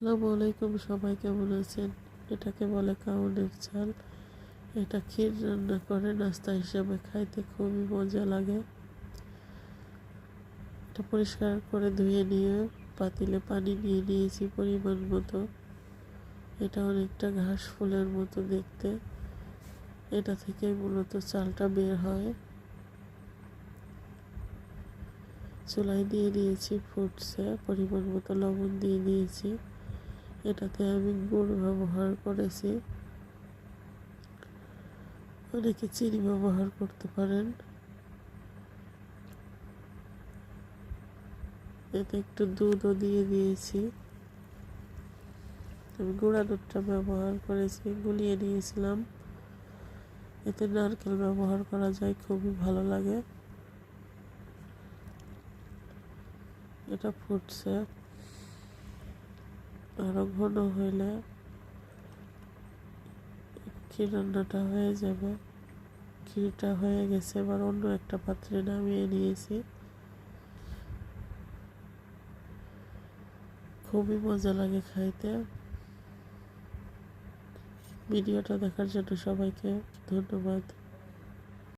আসসালামু আলাইকুম, সবাই কেমন আছেন? এটাকে বলে কাউনের চাল এটা ক্ষীর রান্না করে, নাস্তা হিসাবে খাইতে খুবই মজা লাগে। এটা পরিষ্কার করে ধুয়ে নিয়ে পাতিলে পানি নিয়ে নিয়েছি পরিমাণ মতো। এটা অনেকটা ঘাস ফুলের মতো দেখতে। এটা থেকে মূলত চালটা বের হয়। চুলাই দিয়ে দিয়েছি ফুটছে, পরিমাণ মতো লবণ দিয়ে দিয়েছি। এটাতে আমি গুড় ব্যবহার করেছি। অনেকে চিনি ব্যবহার করতে পারেন। এতে একটু দুধও দিয়ে দিয়েছি। আমি গুঁড়া দুধটা ব্যবহার করেছি, গুলিয়ে নিয়েছিলাম। এতে নারকেল ব্যবহার করা যায়, খুবই ভালো লাগে। এটা ফুটছে। আরও ঘন হইলে রান্নাটা হয়ে যাবে। ক্ষীরটা হয়ে গেছে, এবার অন্য একটা পাত্রে নামিয়ে নিয়েছি। খুবই মজা লাগে খাইতে। ভিডিওটা দেখার জন্য সবাইকে ধন্যবাদ।